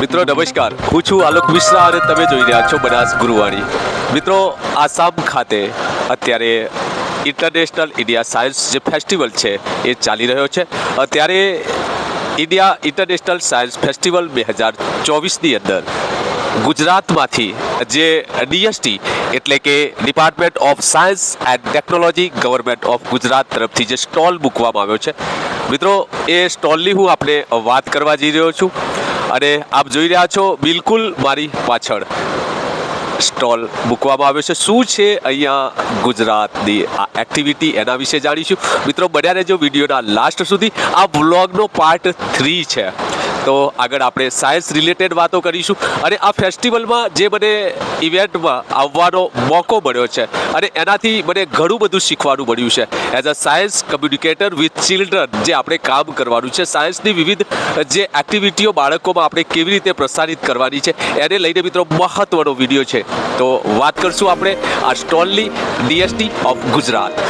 મિત્રો, નમસ્કાર. હું છું આલોક મિશ્રા અને તમે જોઈ રહ્યા છો બનાસ ગુરુવાણી. મિત્રો, આસામ ખાતે અત્યારે ઇન્ટરનેશનલ ઇન્ડિયા સાયન્સ જે ફેસ્ટિવલ છે, એ ચાલી રહ્યો છે. અત્યારે ઇન્ડિયા ઇન્ટરનેશનલ સાયન્સ ફેસ્ટિવલ બે હજાર ચોવીસની અંદર ગુજરાતમાંથી જે ડીએસટી એટલે કે department of science and technology government of Gujarat તરફથી જે સ્ટોલ મૂકવામાં આવ્યો છે. મિત્રો, એ સ્ટોલની હું આપણે વાત કરવા જઈ રહ્યો છું. અને આપ જોઈ રહ્યા છો બિલકુલ મારી પાછળ સ્ટોલ મૂકવામાં આવ્યો છે. શું છે અહીંયા ગુજરાતની આ એક્ટિવિટી એના વિશે જાણીશું? મિત્રો, બન્યા રહેજો વિડીયોના લાસ્ટ સુધી. આ વ્લોગનો પાર્ટ થ્રી છે. તો આગળ આપણે સાયન્સ રિલેટેડ વાતો કરીશું. અને આ ફેસ્ટિવલમાં જે મને ઇવેન્ટમાં આવવાનો મોકો મળ્યો છે, અને એનાથી મને ઘણું બધું શીખવાનું મળ્યું છે. As a science communicator with children જે આપણે કામ કરવાનું છે. સાયન્સની વિવિધ, જે એક્ટિવિટીઓ બાળકોમાં આપણે કેવી રીતે પ્રસારિત કરવાની છે, એને લઈને મિત્રો મહત્વનો વીડિયો છે. તો વાત કરશું આપણે આ સ્ટોલની ડીએસટી ઓફ ગુજરાત.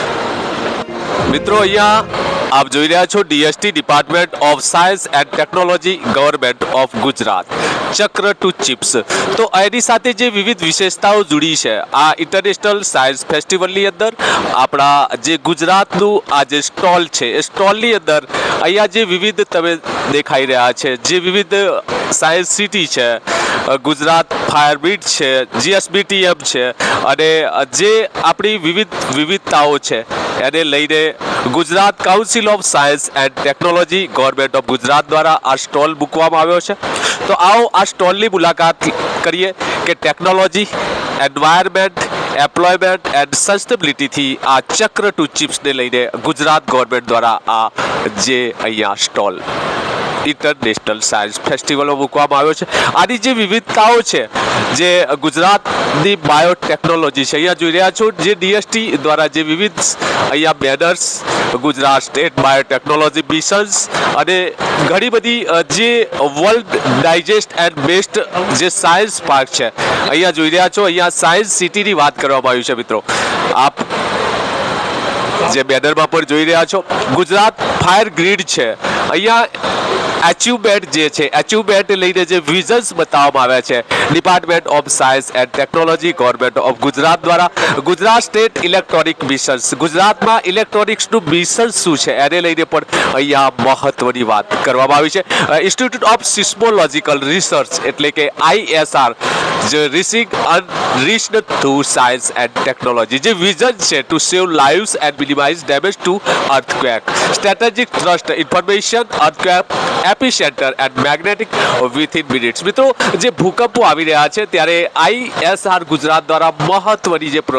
મિત્રો અહીંયા આપ જોઈ રહ્યા છો DST department of science and technology, government of Gujarat. Chakra to chips. તો એની સાથે જે વિવિધ વિશેષતાઓ જુડી છે, આ ઇન્ટરનેશનલ સાયન્સ ફેસ્ટિવલની અંદર આપણા જે ગુજરાતનું આ જે સ્ટોલ છે, એ સ્ટોલની અંદર અહીંયા જે વિવિધ તમે દેખાઈ રહ્યા છે, જે વિવિધ સાયન્સ સિટી છે, ગુજરાત ગુજરાત ફાયરબીટ છે જીએસબીટીએમ છે, અને જે આપણી વિવિધ વિવિધતાઓ છે, એને લઈને Gujarat council of science and technology government of Gujarat દ્વારા આ સ્ટોલ મૂકવામાં આવ્યો છે. તો આવો આ સ્ટોલની મુલાકાત કરીએ કે ટેકનોલોજી એન્વાયરમેન્ટ એમ્પ્લોયમેન્ટ એન્ડ સસ્ટેબિલિટીથી આ ચક્ર ટુ ચિપ્સને લઈને ગુજરાત ગવર્મેન્ટ દ્વારા આ જે અહીંયા સ્ટોલ. ઇન્ટરનેશનલ સાયન્સ ફેસ્ટિવલો મૂકવામાં આવ્યો છે. આની જે વિવિધતાઓ છે, જે ગુજરાતની બાયોટેકનોલોજી છે, અહીંયા જોઈ રહ્યા છો, જે ડીએસટી દ્વારા જે વિવિધ અહીંયા banners Gujarat state biotechnology missions અને ઘણી બધી જે વર્લ્ડ ડાયજેસ્ટ એન્ડ બેસ્ટ જે સાયન્સ પાર્ક છે, અહીંયા જોઈ રહ્યા છો. અહીંયા સાયન્સ સિટીની વાત કરવામાં આવી છે, મિત્રો. આપ જે બેનરમાં પણ જોઈ રહ્યા છો. ગુજરાત ફાયર ગ્રીડ છે. અહીંયા એચિવમેન્ટ જે છે એચિવમેન્ટ લઈને જે વિઝન્સ બતાવવામાં આવ્યા છે department of science and technology government of Gujarat દ્વારા ગુજરાત સ્ટેટ ઇલેક્ટ્રોનિક મિશન્સ ગુજરાતમાં ઇલેક્ટ્રોનિક્સનું મિશન શું છે? એને લઈને પણ અહીંયા મહત્વની વાત કરવામાં આવી છે. ઇન્સ્ટિટ્યૂટ ઓફ સિસ્મોલોજીકલ રિસર્ચ એટલે કે આઈએસઆર જે rising enriched through science and technology જે વિઝન છે to save lives and minimize damage to earthquake strategic trust information earthquake epicenter and magnetic within minutes મિત્રો, જે ભૂકંપો આવી રહ્યા છે, ત્યારે આઈએસઆર ગુજરાત દ્વારા મહત્વની જે પ્રવૃત્તિ